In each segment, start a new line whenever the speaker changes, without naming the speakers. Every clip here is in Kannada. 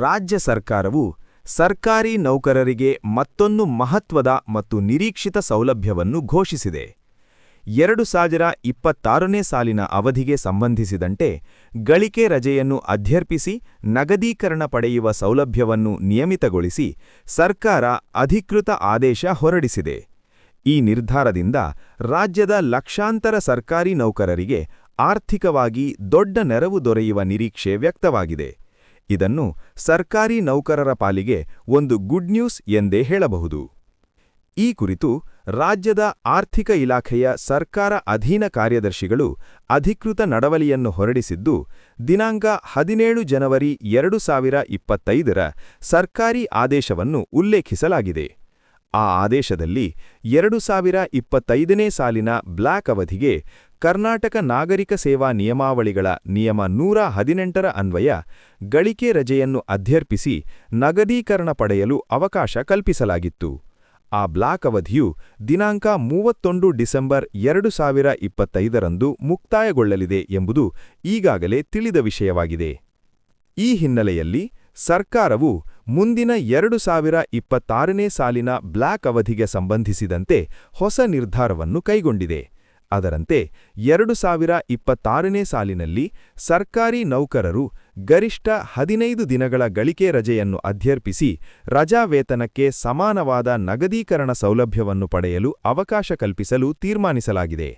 ರಾಜ್ಯ ಸರ್ಕಾರವು ಸರ್ಕಾರಿ ನೌಕರರಿಗೆ ಮತ್ತೊಂದು ಮಹತ್ವದ ಮತ್ತು ನಿರೀಕ್ಷಿತ ಸೌಲಭ್ಯವನ್ನು ಘೋಷಿಸಿದೆ. ಎರಡು ಸಾವಿರ ಇಪ್ಪತ್ತಾರನೇ ಸಾಲಿನ ಅವಧಿಗೆ ಸಂಬಂಧಿಸಿದಂತೆ ಗಳಿಕೆ ರಜೆಯನ್ನು ಅಧ್ಯರ್ಪಿಸಿ ನಗದೀಕರಣ ಪಡೆಯುವ ಸೌಲಭ್ಯವನ್ನು ನಿಯಮಿತಗೊಳಿಸಿ ಸರ್ಕಾರ ಅಧಿಕೃತ ಆದೇಶ ಹೊರಡಿಸಿದೆ. ಈ ನಿರ್ಧಾರದಿಂದ ರಾಜ್ಯದ ಲಕ್ಷಾಂತರ ಸರ್ಕಾರಿ ನೌಕರರಿಗೆ ಆರ್ಥಿಕವಾಗಿ ದೊಡ್ಡ ನೆರವು ದೊರೆಯುವ ನಿರೀಕ್ಷೆ ವ್ಯಕ್ತವಾಗಿದೆ. ಇದನ್ನು ಸರ್ಕಾರಿ ನೌಕರರ ಪಾಲಿಗೆ ಒಂದು ಗುಡ್ ನ್ಯೂಸ್ ಎಂದೇ ಹೇಳಬಹುದು. ಈ ಕುರಿತು ರಾಜ್ಯದ ಆರ್ಥಿಕ ಇಲಾಖೆಯ ಸರ್ಕಾರ ಅಧೀನ ಕಾರ್ಯದರ್ಶಿಗಳು ಅಧಿಕೃತ ನಡವಳಿಯನ್ನು ಹೊರಡಿಸಿದ್ದು, ದಿನಾಂಕ ಹದಿನೇಳು ಜನವರಿ ಎರಡು ಸಾವಿರ ಇಪ್ಪತ್ತೈದರ ಸರ್ಕಾರಿ ಆದೇಶವನ್ನು ಉಲ್ಲೇಖಿಸಲಾಗಿದೆ. ಆ ಆದೇಶದಲ್ಲಿ ಎರಡು ಸಾವಿರ ಇಪ್ಪತ್ತೈದನೇ ಸಾಲಿನ ಬ್ಲ್ಯಾಕ್ ಅವಧಿಗೆ ಕರ್ನಾಟಕ ನಾಗರಿಕ ಸೇವಾ ನಿಯಮಾವಳಿಗಳ ನಿಯಮ ನೂರ ಹದಿನೆಂಟರ ಅನ್ವಯ ಗಳಿಕೆ ರಜೆಯನ್ನು ಅಧ್ಯರ್ಪಿಸಿ ನಗದೀಕರಣ ಪಡೆಯಲು ಅವಕಾಶ ಕಲ್ಪಿಸಲಾಗಿತ್ತು. ಆ ಬ್ಲಾಕ್ ಅವಧಿಯು ದಿನಾಂಕ ಮೂವತ್ತೊಂದು ಡಿಸೆಂಬರ್ ಎರಡು ಸಾವಿರ ಇಪ್ಪತ್ತೈದರಂದು ಮುಕ್ತಾಯಗೊಳ್ಳಲಿದೆ ಎಂಬುದು ಈಗಾಗಲೇ ತಿಳಿದ ವಿಷಯವಾಗಿದೆ. ಈ ಹಿನ್ನೆಲೆಯಲ್ಲಿ ಸರ್ಕಾರವು ಮುಂದಿನ ಎರಡು ಸಾವಿರ ಇಪ್ಪತ್ತಾರನೇ ಸಾಲಿನ ಬ್ಲಾಕ್ ಅವಧಿಗೆ ಸಂಬಂಧಿಸಿದಂತೆ ಹೊಸ ನಿರ್ಧಾರವನ್ನು ಕೈಗೊಂಡಿದೆ. ಅದರಂತೆ ಎರಡು ಸಾವಿರ ಇಪ್ಪತ್ತಾರನೇ ಸಾಲಿನಲ್ಲಿ ಸರ್ಕಾರಿ ನೌಕರರು ಗರಿಷ್ಠ ಹದಿನೈದು ದಿನಗಳ ಗಳಿಕೆ ರಜೆಯನ್ನು ಅಧ್ಯರ್ಪಿಸಿ ರಜಾ ವೇತನಕ್ಕೆ ಸಮಾನವಾದ ನಗದೀಕರಣ ಸೌಲಭ್ಯವನ್ನು ಪಡೆಯಲು ಅವಕಾಶ ಕಲ್ಪಿಸಲು ತೀರ್ಮಾನಿಸಲಾಗಿದೆ.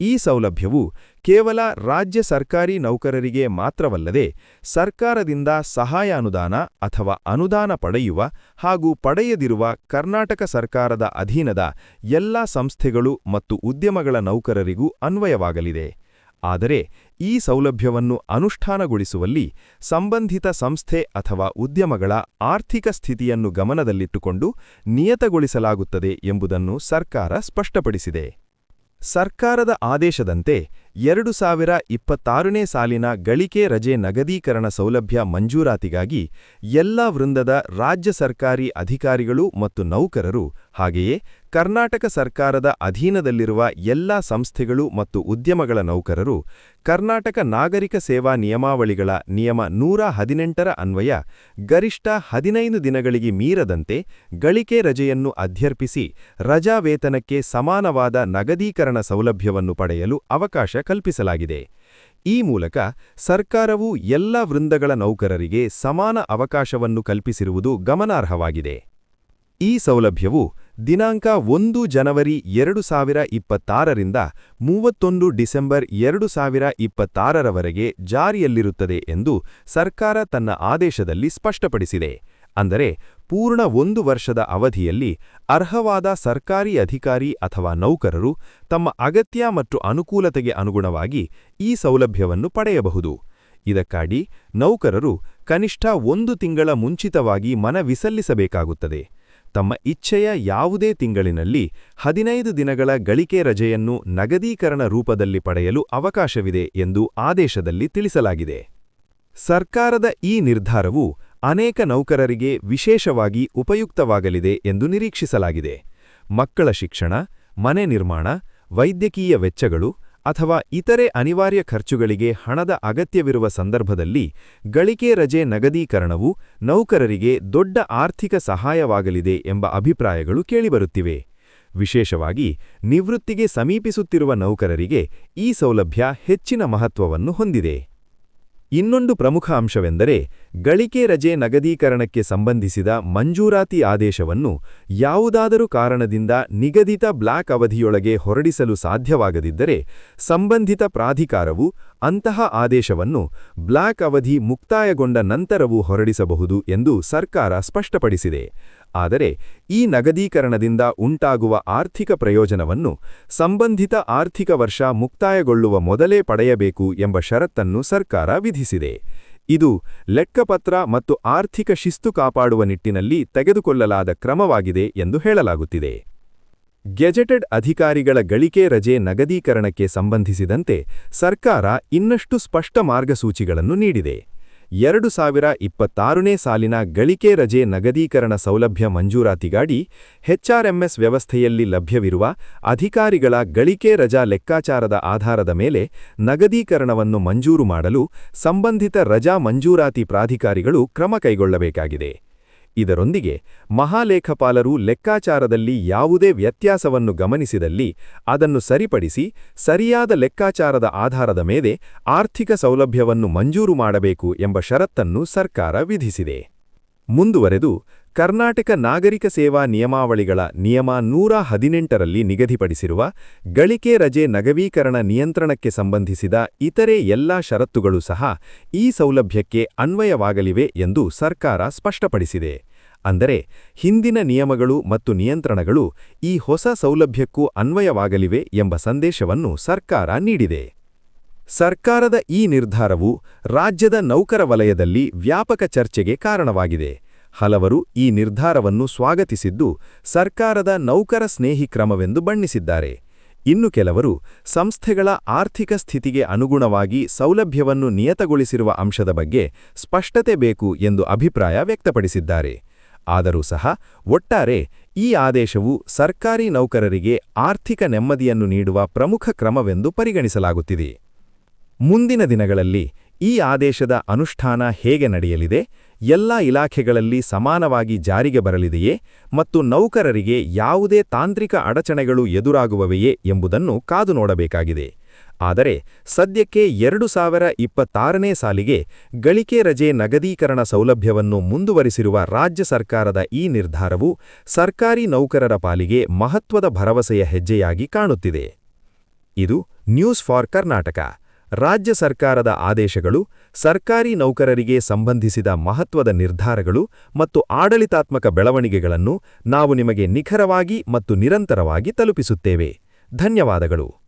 ಈ ಸೌಲಭ್ಯವು ಕೇವಲ ರಾಜ್ಯ ಸರ್ಕಾರಿ ನೌಕರರಿಗೆ ಮಾತ್ರವಲ್ಲದೆ ಸರ್ಕಾರದಿಂದ ಸಹಾಯ ಅನುದಾನ ಅಥವಾ ಅನುದಾನ ಪಡೆಯುವ ಹಾಗೂ ಪಡೆಯದಿರುವ ಕರ್ನಾಟಕ ಸರ್ಕಾರದ ಅಧೀನದ ಎಲ್ಲಾ ಸಂಸ್ಥೆಗಳು ಮತ್ತು ಉದ್ಯಮಗಳ ನೌಕರರಿಗೂ ಅನ್ವಯವಾಗಲಿದೆ. ಆದರೆ ಈ ಸೌಲಭ್ಯವನ್ನು ಅನುಷ್ಠಾನಗೊಳಿಸುವಲ್ಲಿ ಸಂಬಂಧಿತ ಸಂಸ್ಥೆ ಅಥವಾ ಉದ್ಯಮಗಳ ಆರ್ಥಿಕ ಸ್ಥಿತಿಯನ್ನು ಗಮನದಲ್ಲಿಟ್ಟುಕೊಂಡು ನಿಯತಗೊಳಿಸಲಾಗುತ್ತದೆ ಎಂಬುದನ್ನು ಸರ್ಕಾರ ಸ್ಪಷ್ಟಪಡಿಸಿದೆ. ಸರ್ಕಾರದ ಆದೇಶದಂತೆ ಎರಡು ಸಾವಿರ ಇಪ್ಪತ್ತಾರನೇ ಸಾಲಿನ ಗಳಿಕೆ ರಜೆ ನಗದೀಕರಣ ಸೌಲಭ್ಯ ಮಂಜೂರಾತಿಗಾಗಿ ಎಲ್ಲಾ ವೃಂದದ ರಾಜ್ಯ ಸರ್ಕಾರಿ ಅಧಿಕಾರಿಗಳು ಮತ್ತು ನೌಕರರು, ಹಾಗೆಯೇ ಕರ್ನಾಟಕ ಸರ್ಕಾರದ ಅಧೀನದಲ್ಲಿರುವ ಎಲ್ಲಾ ಸಂಸ್ಥೆಗಳು ಮತ್ತು ಉದ್ಯಮಗಳ ನೌಕರರು ಕರ್ನಾಟಕ ನಾಗರಿಕ ಸೇವಾ ನಿಯಮಾವಳಿಗಳ ನಿಯಮ ನೂರ ಹದಿನೆಂಟರ ಅನ್ವಯ ಗರಿಷ್ಠ ಹದಿನೈದು ದಿನಗಳಿಗೆ ಮೀರದಂತೆ ಗಳಿಕೆ ರಜೆಯನ್ನು ಅಧ್ಯರ್ಪಿಸಿ ರಜಾ ವೇತನಕ್ಕೆ ಸಮಾನವಾದ ನಗದೀಕರಣ ಸೌಲಭ್ಯವನ್ನು ಪಡೆಯಲು ಅವಕಾಶ ಕಲ್ಪಿಸಲಾಗಿದೆ. ಈ ಮೂಲಕ ಸರ್ಕಾರವು ಎಲ್ಲ ವೃಂದಗಳ ನೌಕರರಿಗೆ ಸಮಾನ ಅವಕಾಶವನ್ನು ಕಲ್ಪಿಸಿರುವುದು ಗಮನಾರ್ಹವಾಗಿದೆ. ಈ ಸೌಲಭ್ಯವು ದಿನಾಂಕ ಒಂದು ಜನವರಿ ಎರಡು ಸಾವಿರ ಇಪ್ಪತ್ತಾರರಿಂದ ಮೂವತ್ತೊಂದು ಡಿಸೆಂಬರ್ ಎರಡು ಸಾವಿರ ಇಪ್ಪತ್ತಾರರವರೆಗೆ ಜಾರಿಯಲ್ಲಿರುತ್ತದೆ ಎಂದು ಸರ್ಕಾರ ತನ್ನ ಆದೇಶದಲ್ಲಿ ಸ್ಪಷ್ಟಪಡಿಸಿದೆ. ಅಂದರೆ ಪೂರ್ಣ ಒಂದು ವರ್ಷದ ಅವಧಿಯಲ್ಲಿ ಅರ್ಹವಾದ ಸರ್ಕಾರಿ ಅಧಿಕಾರಿ ಅಥವಾ ನೌಕರರು ತಮ್ಮ ಅಗತ್ಯ ಮತ್ತು ಅನುಕೂಲತೆಗೆ ಅನುಗುಣವಾಗಿ ಈ ಸೌಲಭ್ಯವನ್ನು ಪಡೆಯಬಹುದು. ಇದಕ್ಕಾಗಿ ನೌಕರರು ಕನಿಷ್ಠ ಒಂದು ತಿಂಗಳ ಮುಂಚಿತವಾಗಿ ಮನವಿಸಲ್ಲಿಸಬೇಕಾಗುತ್ತದೆ ತಮ್ಮ ಇಚ್ಛೆಯ ಯಾವುದೇ ತಿಂಗಳಿನಲ್ಲಿ ಹದಿನೈದು ದಿನಗಳ ಗಳಿಕೆ ರಜೆಯನ್ನು ನಗದೀಕರಣ ರೂಪದಲ್ಲಿ ಪಡೆಯಲು ಅವಕಾಶವಿದೆ ಎಂದು ಆದೇಶದಲ್ಲಿ ತಿಳಿಸಲಾಗಿದೆ. ಸರ್ಕಾರದ ಈ ನಿರ್ಧಾರವು ಅನೇಕ ನೌಕರರಿಗೆ ವಿಶೇಷವಾಗಿ ಉಪಯುಕ್ತವಾಗಲಿದೆ ಎಂದು ನಿರೀಕ್ಷಿಸಲಾಗಿದೆ. ಮಕ್ಕಳ ಶಿಕ್ಷಣ, ಮನೆ ನಿರ್ಮಾಣ, ವೈದ್ಯಕೀಯ ವೆಚ್ಚಗಳು ಅಥವಾ ಇತರೆ ಅನಿವಾರ್ಯ ಖರ್ಚುಗಳಿಗೆ ಹಣದ ಅಗತ್ಯವಿರುವ ಸಂದರ್ಭದಲ್ಲಿ ಗಳಿಕೆ ರಜೆ ನಗದೀಕರಣವು ನೌಕರರಿಗೆ ದೊಡ್ಡ ಆರ್ಥಿಕ ಸಹಾಯವಾಗಲಿದೆ ಎಂಬ ಅಭಿಪ್ರಾಯಗಳು ಕೇಳಿಬರುತ್ತಿವೆ. ವಿಶೇಷವಾಗಿ ನಿವೃತ್ತಿಗೆ ಸಮೀಪಿಸುತ್ತಿರುವ ನೌಕರರಿಗೆ ಈ ಸೌಲಭ್ಯ ಹೆಚ್ಚಿನ ಮಹತ್ವವನ್ನು ಹೊಂದಿದೆ. ಇನ್ನೊಂದು ಪ್ರಮುಖ ಅಂಶವೆಂದರೆ ಗಳಿಕೆ ರಜೆ ನಗದೀಕರಣಕ್ಕೆ ಸಂಬಂಧಿಸಿದ ಮಂಜೂರಾತಿ ಆದೇಶವನ್ನು ಯಾವುದಾದರೂ ಕಾರಣದಿಂದ ನಿಗದಿತ ಬ್ಲಾಕ್ ಅವಧಿಯೊಳಗೆ ಹೊರಡಿಸಲು ಸಾಧ್ಯವಾಗದಿದ್ದರೆ ಸಂಬಂಧಿತ ಪ್ರಾಧಿಕಾರವು ಅಂತಹ ಆದೇಶವನ್ನು ಬ್ಲಾಕ್ ಅವಧಿ ಮುಕ್ತಾಯಗೊಂಡ ನಂತರವೂ ಹೊರಡಿಸಬಹುದು ಎಂದು ಸರ್ಕಾರ ಸ್ಪಷ್ಟಪಡಿಸಿದೆ. ಆದರೆ ಈ ನಗದೀಕರಣದಿಂದ ಉಂಟಾಗುವ ಆರ್ಥಿಕ ಪ್ರಯೋಜನವನ್ನು ಸಂಬಂಧಿತ ಆರ್ಥಿಕ ವರ್ಷ ಮುಕ್ತಾಯಗೊಳ್ಳುವ ಮೊದಲೇ ಪಡೆಯಬೇಕು ಎಂಬ ಷರತ್ತನ್ನು ಸರ್ಕಾರ ವಿಧಿಸಿದೆ. ಇದು ಲೆಕ್ಕಪತ್ರ ಮತ್ತು ಆರ್ಥಿಕ ಶಿಸ್ತು ಕಾಪಾಡುವ ನಿಟ್ಟಿನಲ್ಲಿ ತೆಗೆದುಕೊಳ್ಳಲಾದ ಕ್ರಮವಾಗಿದೆ ಎಂದು ಹೇಳಲಾಗುತ್ತಿದೆ. ಗೆಜೆಟೆಡ್ ಅಧಿಕಾರಿಗಳ ಗಳಿಕೆ ರಜೆ ನಗದೀಕರಣಕ್ಕೆ ಸಂಬಂಧಿಸಿದಂತೆ ಸರ್ಕಾರ ಇನ್ನಷ್ಟು ಸ್ಪಷ್ಟ ಮಾರ್ಗಸೂಚಿಗಳನ್ನು ನೀಡಿದೆ. ಎರಡು ಸಾವಿರ ಇಪ್ಪತ್ತಾರನೇ ಸಾಲಿನ ಗಳಿಕೆ ರಜೆ ನಗದೀಕರಣ ಸೌಲಭ್ಯ ಮಂಜೂರಾತಿಗಾಗಿ ಎಚ್ಆರ್ಎಂಎಸ್ ವ್ಯವಸ್ಥೆಯಲ್ಲಿ ಲಭ್ಯವಿರುವ ಅಧಿಕಾರಿಗಳ ಗಳಿಕೆ ರಜಾ ಲೆಕ್ಕಾಚಾರದ ಆಧಾರದ ಮೇಲೆ ನಗದೀಕರಣವನ್ನು ಮಂಜೂರು ಮಾಡಲು ಸಂಬಂಧಿತ ರಜಾ ಮಂಜೂರಾತಿ ಪ್ರಾಧಿಕಾರಿಗಳು ಕ್ರಮ ಕೈಗೊಳ್ಳಬೇಕಾಗಿದೆ. ಇದರೊಂದಿಗೆ ಮಹಾಲೇಖಪಾಲರು ಲೆಕ್ಕಾಚಾರದಲ್ಲಿ ಯಾವುದೇ ವ್ಯತ್ಯಾಸವನ್ನು ಗಮನಿಸಿದಲ್ಲಿ ಅದನ್ನು ಸರಿಪಡಿಸಿ ಸರಿಯಾದ ಲೆಕ್ಕಾಚಾರದ ಆಧಾರದ ಮೇಲೆ ಆರ್ಥಿಕ ಸೌಲಭ್ಯವನ್ನು ಮಂಜೂರು ಮಾಡಬೇಕು ಎಂಬ ಷರತ್ತನ್ನು ಸರ್ಕಾರ ವಿಧಿಸಿದೆ. ಮುಂದುವರೆದು ಕರ್ನಾಟಕ ನಾಗರಿಕ ಸೇವಾ ನಿಯಮಾವಳಿಗಳ ನಿಯಮ ನೂರ ಹದಿನೆಂಟರಲ್ಲಿ ನಿಗದಿಪಡಿಸಿರುವ ಗಳಿಕೆ ರಜೆ ನಗವೀಕರಣ ನಿಯಂತ್ರಣಕ್ಕೆ ಸಂಬಂಧಿಸಿದ ಇತರೆ ಎಲ್ಲಾ ಷರತ್ತುಗಳು ಸಹ ಈ ಸೌಲಭ್ಯಕ್ಕೆ ಅನ್ವಯವಾಗಲಿವೆ ಎಂದು ಸರ್ಕಾರ ಸ್ಪಷ್ಟಪಡಿಸಿದೆ. ಅಂದರೆ, ಹಿಂದಿನ ನಿಯಮಗಳು ಮತ್ತು ನಿಯಂತ್ರಣಗಳು ಈ ಹೊಸ ಸೌಲಭ್ಯಕ್ಕೂ ಅನ್ವಯವಾಗಲಿವೆ ಎಂಬ ಸಂದೇಶವನ್ನು ಸರ್ಕಾರ ನೀಡಿದೆ. ಸರ್ಕಾರದ ಈ ನಿರ್ಧಾರವು ರಾಜ್ಯದ ನೌಕರ ವಲಯದಲ್ಲಿ ವ್ಯಾಪಕ ಚರ್ಚೆಗೆ ಕಾರಣವಾಗಿದೆ. ಹಲವರು ಈ ನಿರ್ಧಾರವನ್ನು ಸ್ವಾಗತಿಸಿದ್ದು ಸರ್ಕಾರದ ನೌಕರ ಸ್ನೇಹಿ ಕ್ರಮವೆಂದು ಬಣ್ಣಿಸಿದ್ದಾರೆ. ಇನ್ನು ಕೆಲವರು ಸಂಸ್ಥೆಗಳ ಆರ್ಥಿಕ ಸ್ಥಿತಿಗೆ ಅನುಗುಣವಾಗಿ ಸೌಲಭ್ಯವನ್ನು ನಿಯತಗೊಳಿಸಿರುವ ಅಂಶದ ಬಗ್ಗೆ ಸ್ಪಷ್ಟತೆ ಬೇಕು ಎಂದು ಅಭಿಪ್ರಾಯ ವ್ಯಕ್ತಪಡಿಸಿದ್ದಾರೆ. ಆದರೂ ಸಹ ಒಟ್ಟಾರೆ ಈ ಆದೇಶವು ಸರ್ಕಾರಿ ನೌಕರರಿಗೆ ಆರ್ಥಿಕ ನೆಮ್ಮದಿಯನ್ನು ನೀಡುವ ಪ್ರಮುಖ ಕ್ರಮವೆಂದು ಪರಿಗಣಿಸಲಾಗುತ್ತಿದೆ. ಮುಂದಿನ ದಿನಗಳಲ್ಲಿ ಈ ಆದೇಶದ ಅನುಷ್ಠಾನ ಹೇಗೆ ನಡೆಯಲಿದೆ? ಎಲ್ಲ ಇಲಾಖೆಗಳಲ್ಲಿ ಸಮಾನವಾಗಿ ಜಾರಿಗೆ ಬರಲಿದೆಯೇ? ಮತ್ತು ನೌಕರರಿಗೆ ಯಾವುದೇ ತಾಂತ್ರಿಕ ಅಡಚಣೆಗಳು ಎದುರಾಗುವವೆಯೇ ಎಂಬುದನ್ನು ಕಾದು ನೋಡಬೇಕಾಗಿದೆ. ಆದರೆ, ಸದ್ಯಕ್ಕೆ ಎರಡು ಸಾವಿರ ಇಪ್ಪತ್ತಾರನೇ ಸಾಲಿಗೆ ಗಳಿಕೆ ರಜೆ ನಗದೀಕರಣ ಸೌಲಭ್ಯವನ್ನು ಮುಂದುವರಿಸಿರುವ ರಾಜ್ಯ ಸರ್ಕಾರದ ಈ ನಿರ್ಧಾರವು ಸರ್ಕಾರಿ ನೌಕರರ ಪಾಲಿಗೆ ಮಹತ್ವದ ಭರವಸೆಯ ಹೆಜ್ಜೆಯಾಗಿ ಕಾಣುತ್ತಿದೆ. ಇದು ನ್ಯೂಸ್ ಫಾರ್ ಕರ್ನಾಟಕ ರಾಜ್ಯ ಸರ್ಕಾರದ ಆದೇಶಗಳು, ಸರ್ಕಾರಿ ನೌಕರರಿಗೆ ಸಂಬಂಧಿಸಿದ ಮಹತ್ವದ ನಿರ್ಧಾರಗಳು ಮತ್ತು ಆಡಳಿತಾತ್ಮಕ ಬೆಳವಣಿಗೆಗಳನ್ನು ನಾವು ನಿಮಗೆ ನಿಖರವಾಗಿ ಮತ್ತು ನಿರಂತರವಾಗಿ ತಲುಪಿಸುತ್ತೇವೆ. ಧನ್ಯವಾದಗಳು.